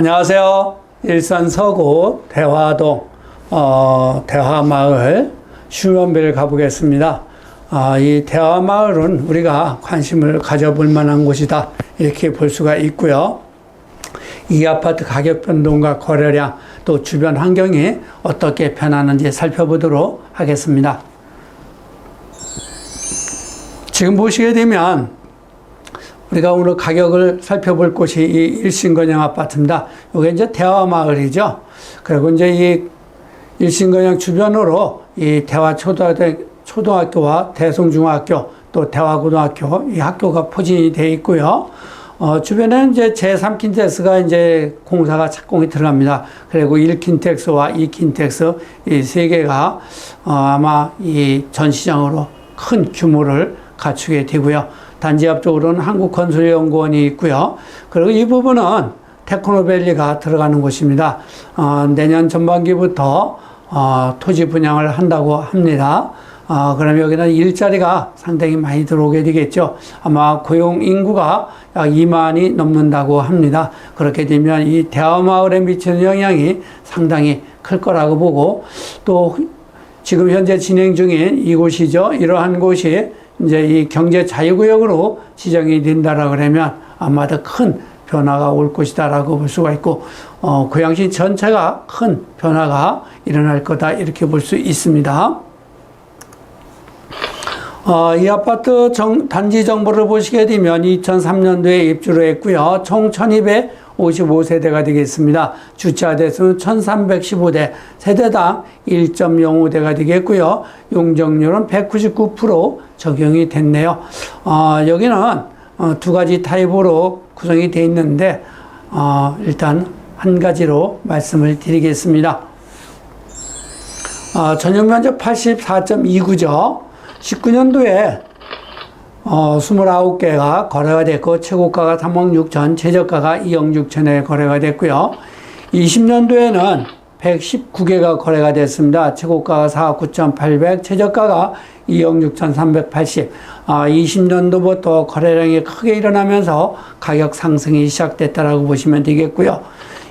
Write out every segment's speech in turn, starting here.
안녕하세요. 일산 서구 대화동 어, 대화마을 휴먼비를 가보겠습니다. 아, 이 대화마을은 우리가 관심을 가져볼 만한 곳이다 이렇게 볼 수가 있고요. 이 아파트 가격 변동과 거래량 또 주변 환경이 어떻게 변하는지 살펴보도록 하겠습니다. 지금 보시게 되면 우리가 오늘 가격을 살펴볼 곳이 이 일신건영 아파트입니다. 이게 이제 대화마을이죠. 그리고 이제 이 일신건영 주변으로 이 대화 초등학교, 와 대성중학교 또 대화고등학교 이 학교가 포진이 되어 있고요. 어, 주변에는 이제 제3킨텍스가 이제 공사가 착공이 들어갑니다. 그리고 1킨텍스와 2킨텍스 이 세 개가 어, 아마 이 전시장으로 큰 규모를 갖추게 되고요. 단지 앞쪽으로는 한국건설연구원이 있고요. 그리고 이 부분은 테크노밸리가 들어가는 곳입니다. 어, 내년 전반기부터 어, 토지 분양을 한다고 합니다. 어, 그럼 여기는 일자리가 상당히 많이 들어오게 되겠죠. 아마 고용 인구가 약 2만이 넘는다고 합니다. 그렇게 되면 이 대화마을에 미치는 영향이 상당히 클 거라고 보고 또 지금 현재 진행 중인 이곳이죠. 이러한 곳이 이제 이 경제 자유구역으로 지정이 된다라 그러면 아마도 큰 변화가 올 것이다라고 볼 수가 있고 어, 고양시 전체가 큰 변화가 일어날 거다 이렇게 볼 수 있습니다. 어, 이 아파트 정, 단지 정보를 보시게 되면 2003년도에 입주를 했고요. 총 1255세대가 되겠습니다. 주차 대 수는 1315대, 세대당 1.05대가 되겠고요. 용적률은 199% 적용이 됐네요. 어, 여기는 어, 두 가지 타입으로 구성이 되어 있는데 어, 일단 한 가지로 말씀을 드리겠습니다. 어, 전용 면적 84.29죠. 19년도에 어, 29개가 거래가 됐고 최고가가 3억 6천, 최저가가 2억 6천에 거래가 됐고요. 20년도에는 119개가 거래가 됐습니다. 최고가가 4억 9천8백 최저가가 2억 6천 380. 아, 20년도부터 거래량이 크게 일어나면서 가격 상승이 시작됐다라고 보시면 되겠고요.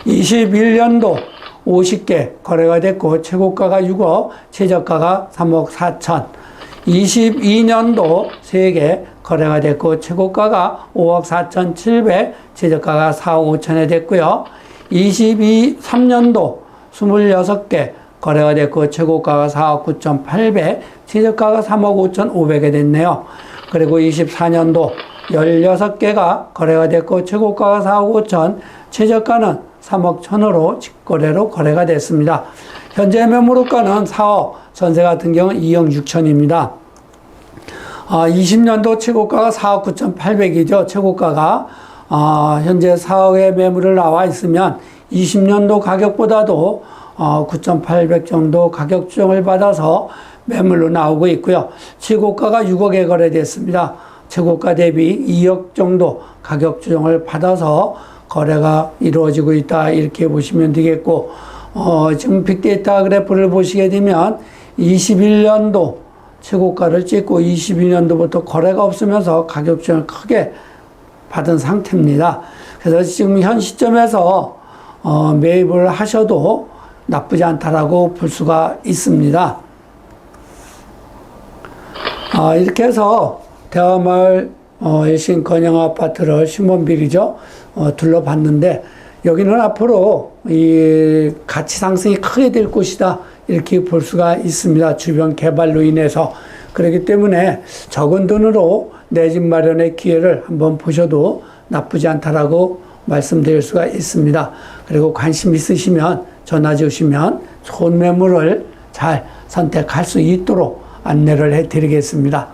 21년도 50개 거래가 됐고 최고가가 6억, 최저가가 3억 4천. 22년도 3개 거래가 됐고 최고가가 5억 4천 7백, 최저가가 4억 5천에 됐고요. 23년도 26개 거래가 됐고 최고가가 4억 9천 8백, 최저가가 3억 5천 5백에 됐네요. 그리고 24년도 16개가 거래가 됐고 최고가가 4억 5천, 최저가는 3억 천으로 직거래로 거래가 됐습니다. 현재 매물가는 4억, 전세 같은 경우는 2억 6천입니다. 아, 20년도 최고가가 4억 9천 8백이죠. 최고가가. 아, 현재 4억의 매물을 나와 있으면 20년도 가격보다도 어, 9,800 정도 가격 조정을 받아서 매물로 나오고 있고요. 최고가가 6억에 거래됐습니다. 최고가 대비 2억 정도 가격 조정을 받아서 거래가 이루어지고 있다 이렇게 보시면 되겠고 어, 지금 빅데이터 그래프를 보시게 되면 21년도 최고가를 찍고 22년도부터 거래가 없으면서 가격 조정을 크게 받은 상태입니다. 그래서 지금 현 시점에서 어, 매입을 하셔도 나쁘지 않다라고 볼 수가 있습니다. 아, 이렇게 해서 대화마을 어, 일신 건영 아파트를 신문비리죠 어, 둘러봤는데 여기는 앞으로 이 가치 상승이 크게 될 곳이다 이렇게 볼 수가 있습니다. 주변 개발로 인해서 그렇기 때문에 적은 돈으로 내 집 마련의 기회를 한번 보셔도 나쁘지 않다라고 말씀드릴 수가 있습니다. 그리고 관심 있으시면 전화 주시면 좋은 매물을 잘 선택할 수 있도록 안내를 해 드리겠습니다.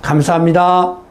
감사합니다.